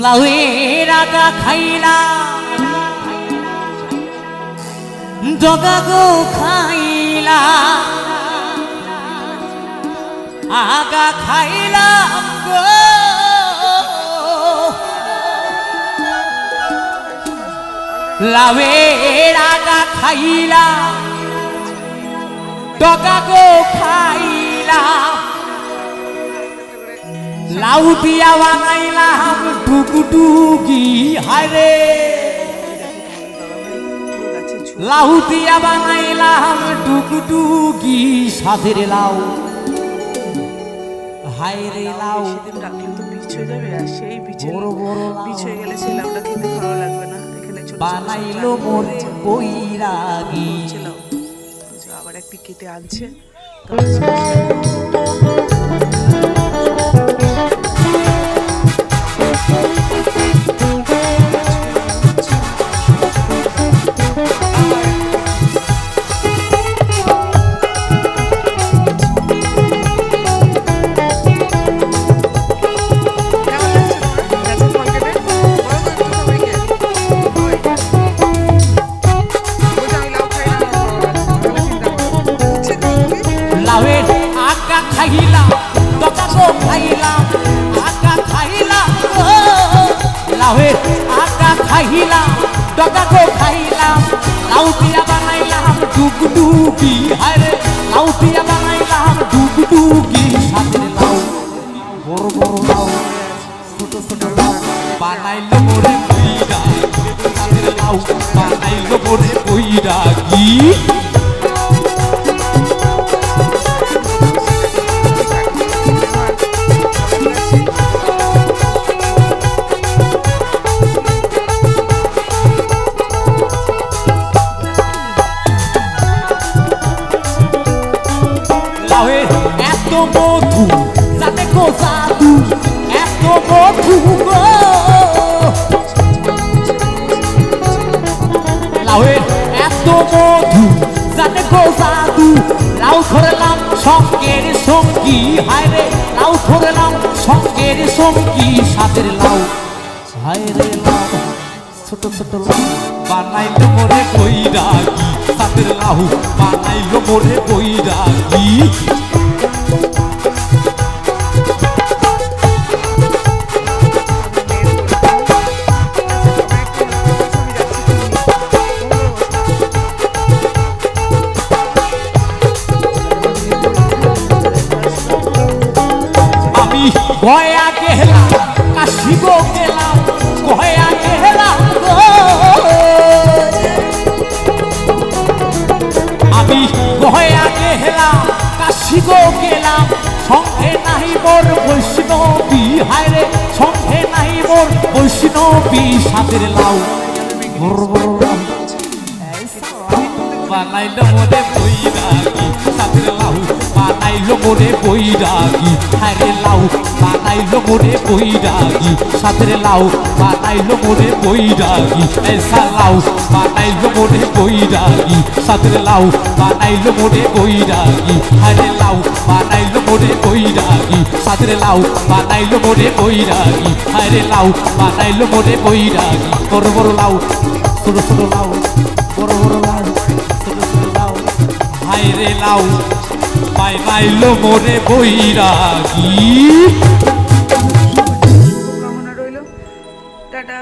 লাউয়ের আগা খাইলা। ডগা গো খাইলা। আগা খাইলাম গো। লাউয়ের আগা খাইলা। ডগা গো খাইলা লাউ দিয়া বানাইলাম টুকুটুকি হায়রে লাউ দিয়া বানাইলাম টুকুটুকি সাধের লাউ। হায়রে লাউ সেদিন রাখলে তো বীজ হয়ে যাবে আর সেই বীজে বড় বড় বীজ হয়ে গেলে সেই লাউটা খেতে ভালো লাগবে না। এখানে ছোট বানাইলো মোরে বৈরাগী। আবার একটি কেটে আনছে। লাউয়ের আগা খাইলাম ডগা গো খাইলাম লাউ দিয়া বানাইলাম, ডুগডুগি, হায়রে লাউ দিয়া বানাইলাম, ডুগডুগি সাথে লাউ বড় বড় লাউ, ছোট ছোট লাউ, বানাইলো মোরে বইরা সাথে লাউ, বানাইলো মোরে বইরা কি মধু জানে গো জাদু এত মধু গো। লাউয়ের এত মধু জানে গো জাদু লাউ ধরলাম সঙ্গের সঙ্গী, হায় রে মোরে বৈরাগী সাদের গয়া গেলাম কাশিব গেলাম গয়া গেলাম। আমি গয়া গেলাম কাশিব গেলাম সঙ্গে নাহি মোর বৈষ্ণবী হায়রে সঙ্গে নাহি মোর বৈষ্ণবী, সাদের লাউ বানাইলো মোরে বৈরাগী সাথে লাউ বানাইলো মোরে বৈরাগী। হারে লাউ, বানাইলো মোরে বৈরাগী। সাথে লাউ, বানাইলো মোরে বৈরাগী। এসা লাউ, বানাইলো মোরে বৈরাগী। সাথে লাউ, বানাইলো মোরে বৈরাগী। হারে লাউ, বানাইলো মোরে বৈরাগী। সাথে লাউ, বানাইলো মোরে বৈরাগী। হারে লাউ, বানাইলো মোরে বৈরাগী। বড় বড় লাউ, ছোট ছোট লাউ, বড় বড় লাউ, ছোট ছোট লাউ। হাই রে লাউ। পাই পাইলো মোরে বৈরাগী। রইল। টাটা।